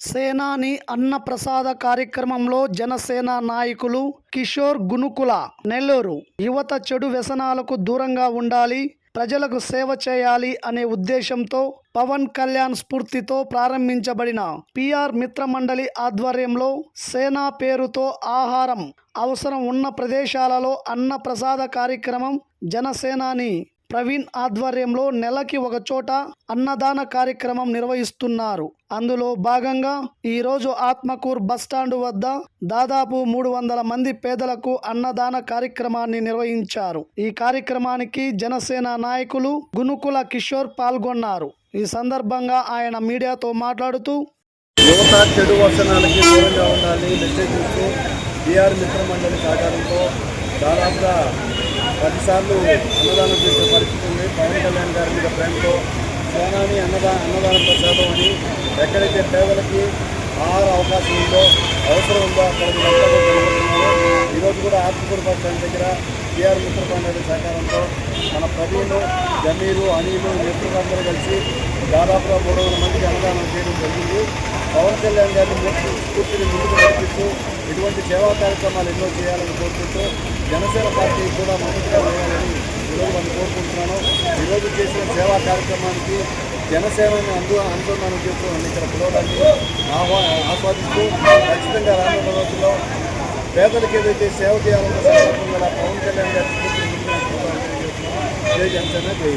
సేనాని అన్నప్రసాద కార్యక్రమంలో జనసేన నాయకులు కిషోర్ గునుకుల నెల్లూరు. యువత చెడు వ్యసనాలకు దూరంగా ఉండాలి ప్రజలకు సేవ చేయాలి అనే ఉద్దేశంతో పవన్ కళ్యాణ్ స్ఫూర్తితో ప్రారంభించబడిన పిఆర్ మిత్రమండలి ఆధ్వర్యంలో సేనా పేరుతో ఆహారం అవసరం ఉన్న ప్రదేశాలలో అన్న ప్రసాద కార్యక్రమం జనసేనాని ప్రవీణ్ ఆధ్వర్యంలో నెలకి ఒక చోట అన్నదాన కార్యక్రమం నిర్వహిస్తున్నారు. అందులో భాగంగా ఈరోజు ఆత్మకూర్ బస్టాండు వద్ద దాదాపు మూడు వందల మంది పేదలకు అన్నదాన కార్యక్రమాన్ని నిర్వహించారు. ఈ కార్యక్రమానికి జనసేన నాయకులు గునుకుల కిషోర్ పాల్గొన్నారు. ఈ సందర్భంగా ఆయన మీడియాతో మాట్లాడుతూ యువత చెడు దూరంగా మెసేజ్ బీఆర్ మిత్ర మండలి సహకారంతో దాదాపుగా పదిసార్లు అన్నదానం చేసే పరిస్థితి ఉంది. పవన్ కళ్యాణ్ గారి మీద ప్రేమతో సోనాని అన్నదా అన్నదాన ప్రసాదం అని ఎక్కడైతే పేదలకి ఆహార అవకాశం ఉందో అవసరం ఉందో అక్కడ కూడా ఈరోజు కూడా ఆత్మకూరు బస్ స్టాండ్ దగ్గర టీఆర్ మిత్ర సహకారంతో మన ప్రజలు జమీరు అనిలు మిత్రులందరూ కలిసి దాదాపుగా మూడు వందల మందికి అన్నదానం చేయడం జరిగింది. పవన్ కళ్యాణ్ గారిని పూర్తిని ముందుకు నడిపిస్తూ ఇటువంటి సేవా కార్యక్రమాలు ఎన్నో చేయాలని కోరుకుంటూ జనసేన పార్టీ కూడా మద్దతుగా వేయాలని ఈరోజు మనం కోరుకుంటున్నాను. ఈరోజు చేసిన సేవా కార్యక్రమానికి జనసేనని అందు అనుసంధానం చేస్తూ ఇక్కడ పిలవడాన్ని ఆహ్వా ఆస్వాదిస్తూ ఖచ్చితంగా రానున్న రోజుల్లో పేదలకు ఏదైతే సేవ చేయాలన్న సందర్భంగా పవన్ కళ్యాణ్ గారి స్ఫూర్తిని జై జనసేన జై